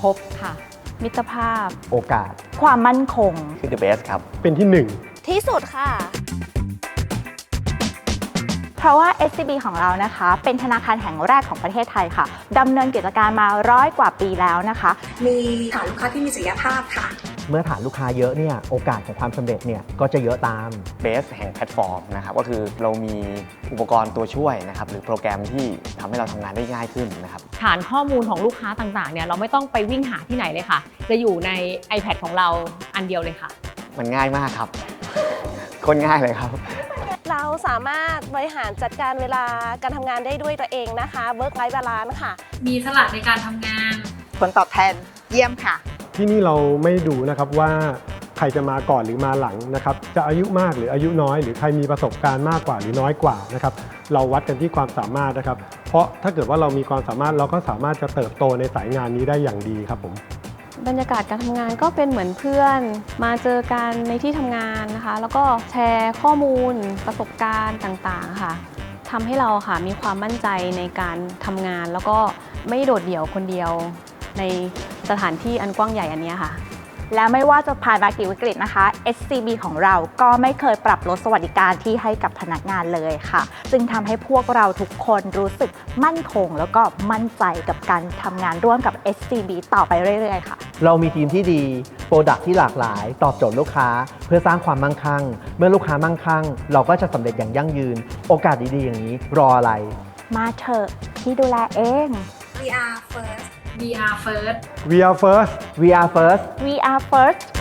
พค่ะ มิตรภาพ โอกาสความมั่นคง คือ the best ครับ เป็นที่หนึ่ง ที่สุดค่ะ เพราะว่า SCB ของเรานะคะ เป็นธนาคารแห่งแรกของประเทศไทยค่ะดำเนินกิจการมาร้อยกว่าปีแล้วนะคะ มีฐานลูกค้าที่มีศักยภาพค่ะ เมื่อฐานลูกค้าเยอะเนี่ยโอกาสของความสำเร็จเนี่ยก็จะเยอะตาม base แห่งแพลตฟอร์มนะครับก็คือเรามีอุปกรณ์ตัวช่วยนะครับหรือโปรแกรมที่ทำให้เราทำงานได้ง่ายขึ้นนะครับ ฐานข้อมูลของลูกค้าต่างๆเนี่ยเราไม่ต้องไปวิ่งหาที่ไหนเลยค่ะ จะอยู่ใน iPad ของเราอันเดียวเลยค่ะ มันง่ายมากครับ คนง่ายเลยครับ เราสามารถบริหารจัดการเวลาการทำงานได้ด้วยตัวเองนะคะ work life balance ค่ะ มีสลัดในการทำงาน ผลตอบแทนเยี่ยมค่ะ ที่นี่เราไม่ดูนะครับว่าใครจะมาก่อนหรือมาหลังนะครับ จะอายุมากหรืออายุน้อย หรือใครมีประสบการณ์มากกว่าหรือน้อยกว่านะครับ เราวัดกันที่ความสามารถนะครับ เพราะถ้าเกิดว่าเรามีความสามารถเราก็สามารถจะเติบโตในสายงานนี้ได้อย่างดีครับผมบรรยากาศการทำงานก็เป็นเหมือนเพื่อน มาเจอกันในที่ทำงานนะคะ แล้วก็แชร์ข้อมูลประสบการณ์ต่างๆค่ะทำให้เราค่ะมีความมั่นใจในการทำงาน แล้วก็ไม่โดดเดี่ยวคนเดียวใน สถานที่อันกว้างใหญ่อันเนี้ยค่ะ และไม่ว่าจะผ่านมากี่วิกฤตนะคะ SCB ของเราก็ไม่เคยปรับลดสวัสดิการที่ให้กับพนักงานเลยค่ะ จึงทำให้พวกเราทุกคนรู้สึกมั่นคง แล้วก็มั่นใจกับการทำงานร่วมกับ SCB ต่อไปเรื่อยๆค่ะ เรามีทีมที่ดีโปรดักที่หลากหลาย ตอบโจทย์ลูกค้า เพื่อสร้างความมั่งคั่ง เมื่อลูกค้ามั่งคั่ง เราก็จะสำเร็จอย่างยั่งยืน โอกาสดีๆอย่างนี้รออะไร มาเถอะที่ดูแลเอง We are first VR First. We are first. We are first. We are first